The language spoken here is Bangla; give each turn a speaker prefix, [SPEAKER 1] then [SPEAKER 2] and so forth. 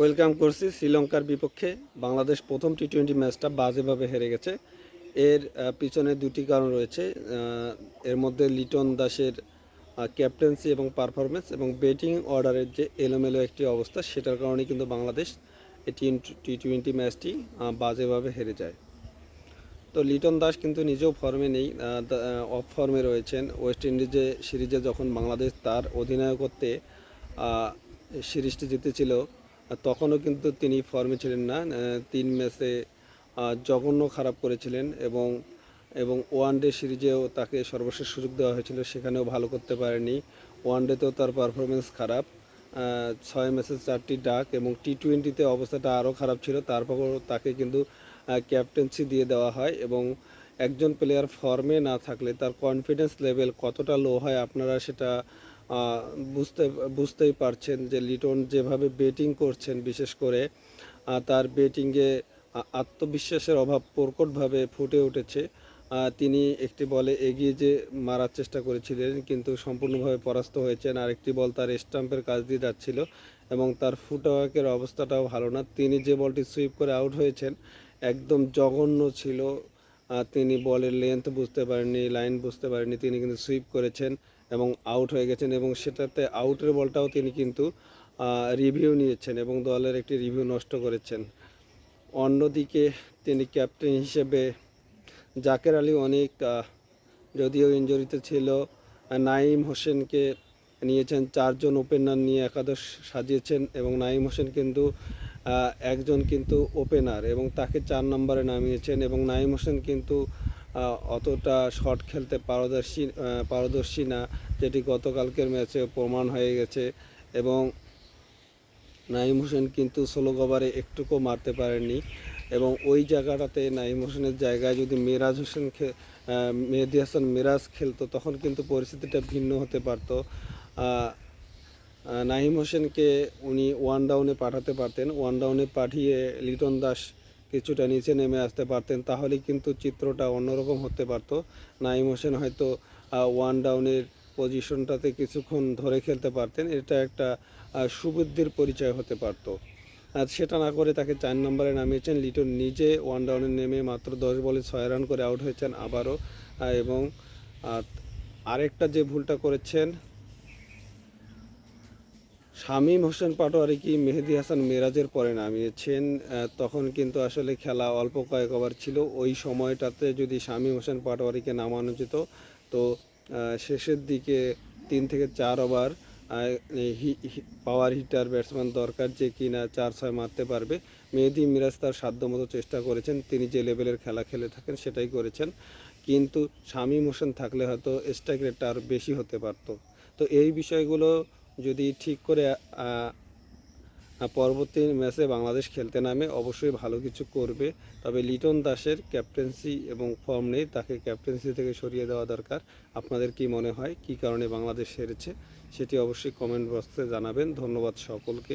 [SPEAKER 1] ওয়েলকাম করছি শ্রীলঙ্কার বিপক্ষে। বাংলাদেশ প্রথম টি টোয়েন্টি ম্যাচটা বাজেভাবে হেরে গেছে। এর পিছনে দুটি কারণ রয়েছে। এর মধ্যে লিটন দাসের ক্যাপ্টেন্সি এবং পারফরমেন্স এবং ব্যাটিং অর্ডারের যে এলোমেলো একটি অবস্থা, সেটার কারণে কিন্তু বাংলাদেশ এই টি টোয়েন্টি ম্যাচটি বাজেভাবে হেরে যায়। তো লিটন দাস কিন্তু নিজেও ফর্মে নেই অফ ফর্মে রয়েছেন। ওয়েস্ট ইন্ডিজে সিরিজে যখন বাংলাদেশ তার অধিনায়কত্বে সিরিজটি জিতেছিল তখনও কিন্তু তিনি ফর্মে ছিলেন না। তিন ম্যাচে জঘন্য খারাপ করেছিলেন এবং এবং ওয়ান ডে সিরিজেও তাকে সর্বশেষ সুযোগ দেওয়া হয়েছিল, সেখানেও ভালো করতে পারেনি। ওয়ান ডেতেও তার পারফরমেন্স খারাপ। ছয় ম্যাচে চারটি ডাক এবং টি টোয়েন্টিতে অবস্থাটা আরও খারাপ ছিল। তারপরও তাকে কিন্তু ক্যাপ্টেন্সি দিয়ে দেওয়া হয় এবং একজন প্লেয়ার ফর্মে না থাকলে তার কনফিডেন্স লেভেল কতটা লো হয় আপনারা সেটা বুঝতে, বুঝতেই পারছেন যে লিটন যেভাবে ব্যাটিং করছেন, বিশেষ করে তার ব্যাটিংয়ে আত্মবিশ্বাসের অভাব প্রকটভাবে ফুটে উঠেছে। তিনি একটি বলে এগিয়ে যে মারার চেষ্টা করেছিলেন, কিন্তু সম্পূর্ণভাবে পরাস্ত হয়েছেন। আরেকটি বল তার স্টাম্পের কাজ দিয়ে যাচ্ছিল এবং তার ফুটওয়ার্কের অবস্থাটাও ভালো না। তিনি যে বলটি সুইপ করে আউট হয়েছেন, একদম জঘন্য ছিল। তিনি বলের লেন্থ বুঝতে পারেননি লাইন বুঝতে পারেননি, তিনি কিন্তু সুইপ করেছেন। এবং আউট হয়ে গেছেন এবং সেটাতে আউটের বলটাও তিনি কিন্তু রিভিউ নিয়েছেন এবং দলের একটি রিভিউ নষ্ট করেছেন। অন্যদিকে তিনি ক্যাপ্টেন হিসেবে জাকের আলী অনেক যদিও ইঞ্জুরিতে ছিল নাইম হোসেনকে নিয়েছেন, চারজন ওপেনার নিয়ে একাদশ সাজিয়েছেন এবং নাইম হোসেন কিন্তু একজন কিন্তু ওপেনার এবং তাকে চার নম্বরে নামিয়েছেন এবং নাইম হোসেন কিন্তু অতটা শট খেলতে পারদর্শী পারদর্শী না যেটি গতকালকের ম্যাচে প্রমাণ হয়ে গেছে। এবং নাইম হোসেন কিন্তু ষোলো ওভারে একটুকু মারতে পারেননি। এবং ওই জায়গাটাতে নাইম হোসেনের জায়গায় যদি মিরাজ হোসেন মেহেদি হাসান মিরাজ খেলতো তখন কিন্তু পরিস্থিতিটা ভিন্ন হতে পারতো। আহ, হোসেনকে উনি ওয়ান ডাউনে পাঠাতে পারতেন। ওয়ান ডাউনে পাঠিয়ে লিটন দাস কিছুটা নিচে নেমে আসতে পারতেন তাহলে কিন্তু চিত্রটা অন্যরকম হতে পারতো। নাইম হোসেন হয়তো ওয়ান ডাউনের পজিশনটাতে কিছুক্ষণ ধরে খেলতে পারতেন, এটা একটা সুবুদ্ধির পরিচয় হতে পারতো। আর সেটা না করে তাকে চার নম্বরে নামিয়েছেন, লিটন নিজে ওয়ান ডাউনে নেমে মাত্র দশ বলে ছয় রান করে আউট হয়েছেন আবারও। এবং আরেকটা যে ভুলটা করেছেন শামীম হোসেন পাটোয়ারি কি মেহেদি হাসান মিরাজের পরে নামিয়েছেন? তখন কিন্তু আসলে খেলা অল্প কয়েক ওভার ছিল। ওই সময়টাতে যদি শামীম হোসেন পাটোয়ারিকে নামানো যেত, তো শেষের দিকে তিন থেকে চার ওভার পাওয়ার হিটার ব্যাটসম্যান দরকার যে কিনা চার ছয় মারতে পারবে। মেহেদি মিরাজ তার সাধ্যমতো চেষ্টা করেছেন। তিনি যে লেভেলের খেলা খেলে থাকেন সেটাই করেছেন। কিন্তু শামীম হোসেন থাকলে হয়তো স্ট্রাইক রেটটা আরও বেশি হতে পারতো। তো এই বিষয়গুলো যদি ঠিক করে পরবর্তী ম্যাচে বাংলাদেশ খেলতে নামে, অবশ্যই ভালো কিছু করবে। তবে লিটন দাসের ক্যাপ্টেন্সি এবং ফর্ম নেই, তাকে ক্যাপ্টেন্সি থেকে সরিয়ে দেওয়া দরকার। আপনাদের কি মনে হয়? কি কারণে বাংলাদেশ হেরেছে? সেটি অবশ্যই কমেন্ট বক্সে জানাবেন। ধন্যবাদ সকলকে।